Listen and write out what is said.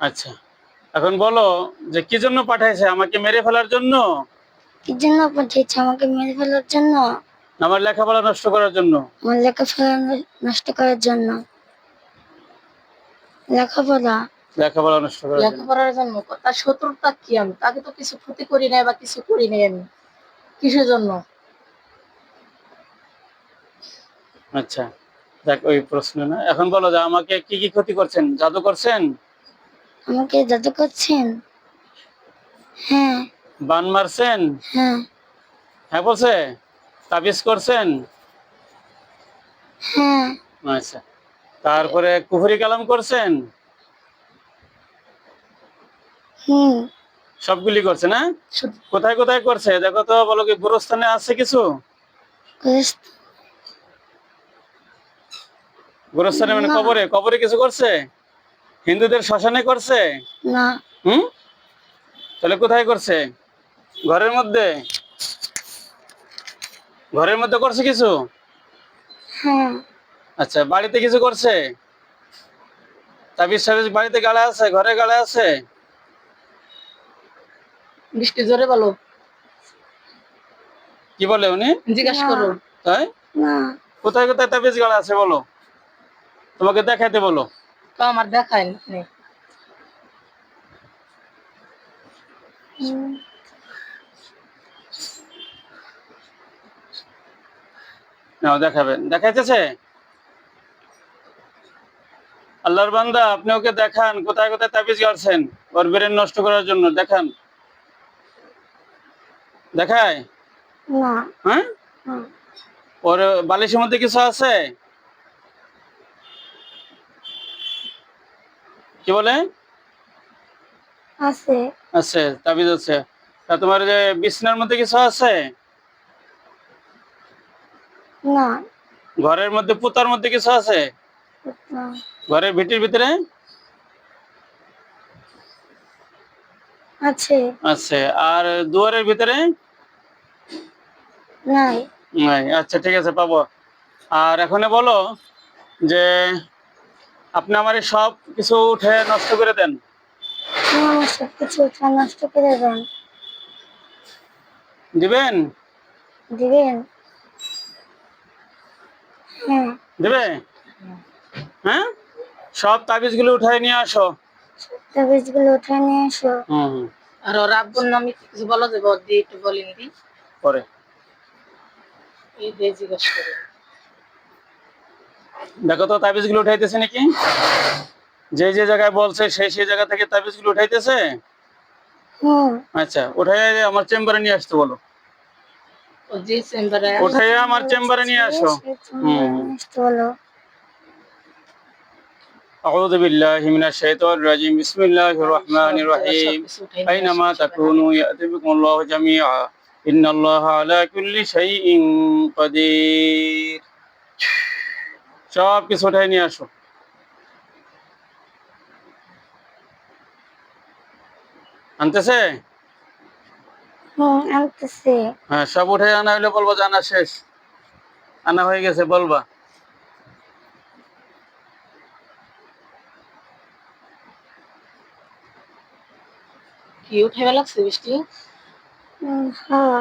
আচ্ছা। এখন বলো যে কি জন্য পাঠাইছে? আমাকে মেরে ফেলার জন্য? কি জন্য পাঠিয়েছে? আমাকে মেরে ফেলার জন্য? আমার লেখাপড়া নষ্ট করার জন্য? আমার লেখাপড়া নষ্ট করার জন্য। লেখাপড়া? লেখাপড়া নষ্ট করার জন্য। লেখাপড়ার জন্য? তার শত্রুতা কি আমি? তাকে তো কিছু ক্ষতি করি নাই বা কিছু করি নাই আমি। কিসের জন্য? আচ্ছা দেখ ওই প্রশ্ন না। এখন বলো যে আমাকে কি কি ক্ষতি করছেন? জাদু করছেন? আমাকে জাদু করছেন? হ্যাঁ। বান মারছেন? হ্যাঁ। হ্যাঁ বলছে? তাবিজ করছেন? হ্যাঁ। আচ্ছা। তারপরে কুফরি কালাম করছেন? হুম। সবগুলি করছে না? কোথায় কোথায় করছে? দেখো তো বলো কি গুরুস্থানে আছে কিছু? গুরুস্থানে মানে। কবরে? কবরে কিছু করছে? হিন্দুদের শ্মশানে করছে? না। হুম? তাহলে কোথায় করছে? ঘরের মধ্যে? ঘরের মধ্যে করছে কিছু? হ্যাঁ। আচ্ছা বাড়িতে কিছু করছে? তাবিজ সাবিজ বাড়িতে গাড়া আছে? ঘরে গাড়া আছে? বৃষ্টি জোরে বলো। কি বলে উনি? জিজ্ঞাসা। করো। তাই? কোথায় কোথায় তাবিজ গাড়া আছে বলো? তোমাকে দেখাইতে বলো। তো আমার দেখায় নি নাও দেখাবেন দেখাইতেছে? আল্লাহর বান্দা আপনি ওকে দেখান কোথায় কোথায় তাবিজ গাড়ছেন ওর ব্রেন নষ্ট করার জন্য দেখান। দেখায়? হ্যাঁ? ওর বালিশের মধ্যে কিছু আছে? কি বলে? আছে। আছে তাবিজ আছে। তা তোমার যে বিছনার মধ্যে কিছু আছে? না। ঘরের মধ্যে পুতার মধ্যে কিছু আছে? ঘরের ভিটির ভিতরে? আছে। আছে। আর দুয়ারের ভিতরে? নাই। নাই। আচ্ছা ঠিক আছে পাবো। আর এখন বলো যে আপনি আমার সব কিছু উঠে নষ্ট করে দেন? আমার সব কিছু উঠা নষ্ট করে দেন। দিবেন? দিবেন? হ্যাঁ। দেবে? হ্যাঁ? সব তাবিজগুলো উঠায় নিয়ে আসো। তাবিজগুলো উঠে নিয়ে এসো হুম। হুম আর ওর আব্বুর নামে কিছু বলো বদ দিয়ে একটু বলেন দি। পরে। এই দিয়ে জিজ্ঞাসা করো। দেখো তো তাবিজগুলো উঠাইতেছে নাকি যে যে জায়গায় বলছে সেই সেই জায়গা থেকে তাবিজগুলো উঠাইতেছে হুম আচ্ছা উঠাই আমার চেম্বারে নিয়ে আসতে বলো ও যে চেম্বারে উঠাই আমার চেম্বারে নিয়ে আসো হুম। বলো أعوذ بالله من الشيطان الرجيم بسم الله الرحمن الرحيم أينما تكونوا يأتي بكم الله جميعا إن الله على كل شيء قدير সব কিছু উঠাই নিয়ে আসো। আনতেছে? হ্যাঁ সব উঠে আনা হইলে বলব জানা শেষ। আনা হয়ে গেছে বলবা। কি উঠে লাগছে বৃষ্টি? হ্যাঁ।